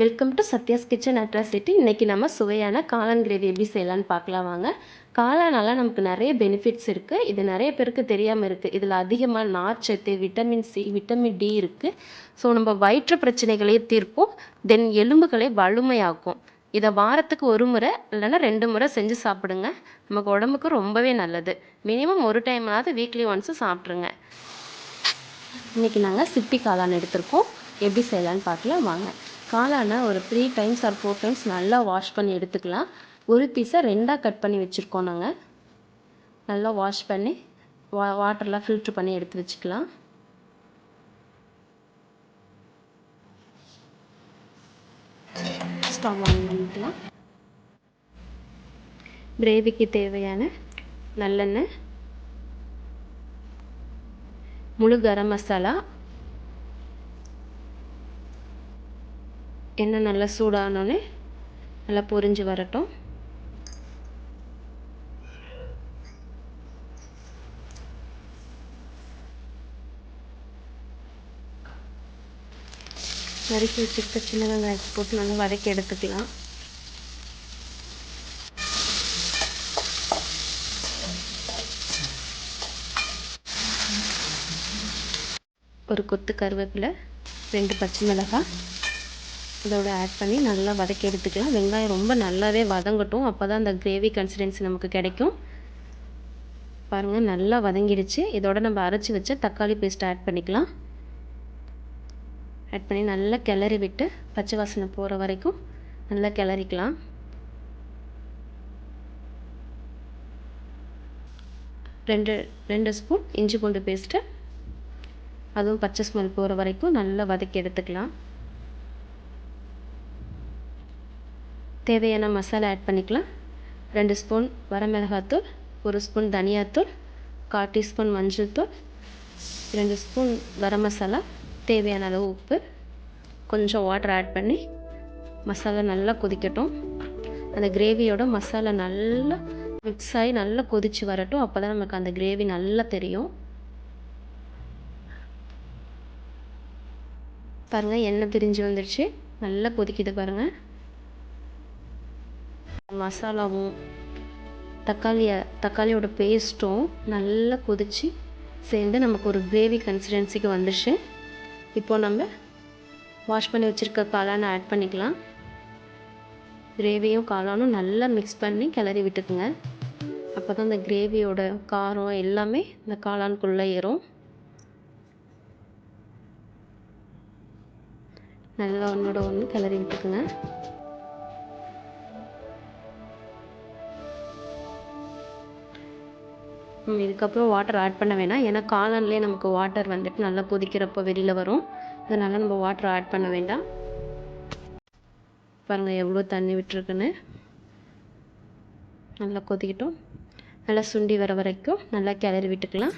Welcome to Satya's kitchen atrocity இன்றைக்கி நம்ம சுவையான காளான் கிரேவி எப்படி செய்யலான்னு பார்க்கலாம் வாங்க. காளானால நமக்கு நிறைய பெனிஃபிட்ஸ் இருக்குது இது நிறைய பேருக்கு தெரியாமல் இருக்குது இதில் அதிகமாக நார்ச்சத்து விட்டமின் சி விட்டமின் டி இருக்குது ஸோ நம்ம வயிற்று பிரச்சனைகளையும் தீர்ப்போம். தென் எலும்புகளை வலுமையாக்கும் இதை வாரத்துக்கு ஒரு முறை இல்லைன்னா ரெண்டு முறை செஞ்சு சாப்பிடுங்க. நமக்கு உடம்புக்கு ரொம்பவே நல்லது. மினிமம் ஒரு டைம்னாவது வீக்லி ஒன்ஸு சாப்பிட்ருங்க இன்றைக்கி நாங்கள் சிப்பி காளான் எடுத்திருக்கோம். எப்படி செய்யலான்னு பார்க்கலாம் வாங்க. காளானை ஒரு three times or four times நல்லா வாஷ் பண்ணி எடுத்துக்கலாம். ஒரு பீஸை ரெண்டாக கட் பண்ணி வச்சுருக்கோம் நாங்கள் நல்லா வாஷ் பண்ணி வா வாட்டர்லாம் ஃபில்ட்ரு பண்ணி எடுத்து வச்சுக்கலாம். ஸ்டவ் ஆன் பண்ணிக்கலாம். கிரேவிக்கு தேவையான நல்லெண்ணெய் முழு கரம் மசாலா எண்ணெய் நல்லா சூடானோடனே நல்லா பொரிஞ்சு வரட்டும். நறுக்கி வச்சுக்கிட்ட சின்ன வெங்காயத்தை போட்டு நல்லா வதக்கி எடுத்துக்கலாம். ஒரு கொத்து கருவேப்பிலை ரெண்டு பச்சை மிளகாய் இதோடு ஆட் பண்ணி நல்லா வதக்கி எடுத்துக்கலாம். வெங்காயம் ரொம்ப நல்லாவே வதங்கட்டும். அப்போ தான் அந்த கிரேவி கன்சிஸ்டன்சி நமக்கு கிடைக்கும். பாருங்கள் நல்லா வதங்கிடுச்சு. இதோட நம்ம அரைச்சி வச்ச தக்காளி பேஸ்ட் ஆட் பண்ணிக்கலாம். ஆட் பண்ணி நல்லா கிளறி விட்டு பச்சை வாசனை போகிற வரைக்கும் நல்லா கிளறிக்கலாம். ரெண்டு ரெண்டு ஸ்பூன் இஞ்சி பூண்டு பேஸ்ட்டு அதுவும் பச்சை ஸ்மெல் போகிற வரைக்கும் நல்லா வதக்கி எடுத்துக்கலாம். தேவையான மசாலா ஆட் பண்ணிக்கலாம். ரெண்டு ஸ்பூன் வரமிளகாத்தூள் ஒரு ஸ்பூன் தனியாத்தூள் கால் டீஸ்பூன் மஞ்சள் தூள் ரெண்டு ஸ்பூன் கரம் மசாலா தேவையான அளவு உப்பு கொஞ்சம் வாட்டர் ஆட் பண்ணி மசாலா நல்லா கொதிக்கட்டும். அந்த கிரேவியோட மசாலா நல்லா மிக்ஸ் ஆகி நல்லா கொதித்து வரட்டும். அப்போ தான் நமக்கு அந்த கிரேவி நல்லா தெரியும். பாருங்கள் எண்ணெய் பிரிஞ்சு வந்துடுச்சு நல்லா கொதிக்குது பாருங்கள் மசாலாவும் தக்காளியை தக்காளியோட பேஸ்ட்டும் நல்லா கொதித்து சேர்ந்து நமக்கு ஒரு கிரேவி கன்சிஸ்டன்சிக்கு வந்துடுச்சு இப்போது நம்ம வாஷ் பண்ணி வச்சுருக்க காளானை ஆட் பண்ணிக்கலாம். கிரேவியும் காளானும் நல்லா மிக்ஸ் பண்ணி கிளறி விட்டுக்குங்க. அப்போ தான் இந்த கிரேவியோட காரம் எல்லாமே இந்த காளானுக்குள்ளே ஏறும். நல்லா ஒன்றோட ஒன்று கிளறி விட்டுக்குங்க. இதுக்கப்புறம் வாட்டர் ஆட் பண்ண வேணாம். ஏன்னா காளான்லேயே நமக்கு வாட்டர் வந்துட்டு நல்லா கொதிக்கிறப்போ வெளியில் வரும். அதனால் நம்ம வாட்டர் ஆட் பண்ண வேண்டாம். பாருங்கள் எவ்வளோ தண்ணி விட்டுருக்குன்னு. நல்லா கொதிக்கட்டும். நல்லா சுண்டி வர வரைக்கும் நல்லா கிளறி விட்டுக்கலாம்.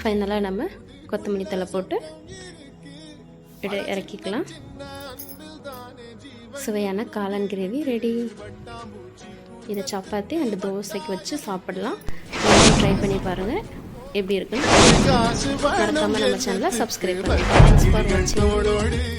ஃபைனலாக நம்ம கொத்தமல்லி தலை போட்டு இறக்கிக்கலாம். சுவையான காளான் கிரேவி ரெடி இதை சப்பாத்தி அண்ட் தோசைக்கு வச்சு சாப்பிடலாம். பண்ணி பாருங்கள் எப்படி இருக்குன்னு மறக்காமல் நம்ம சேனலை சப்ஸ்கிரைப் பண்ணுங்கள்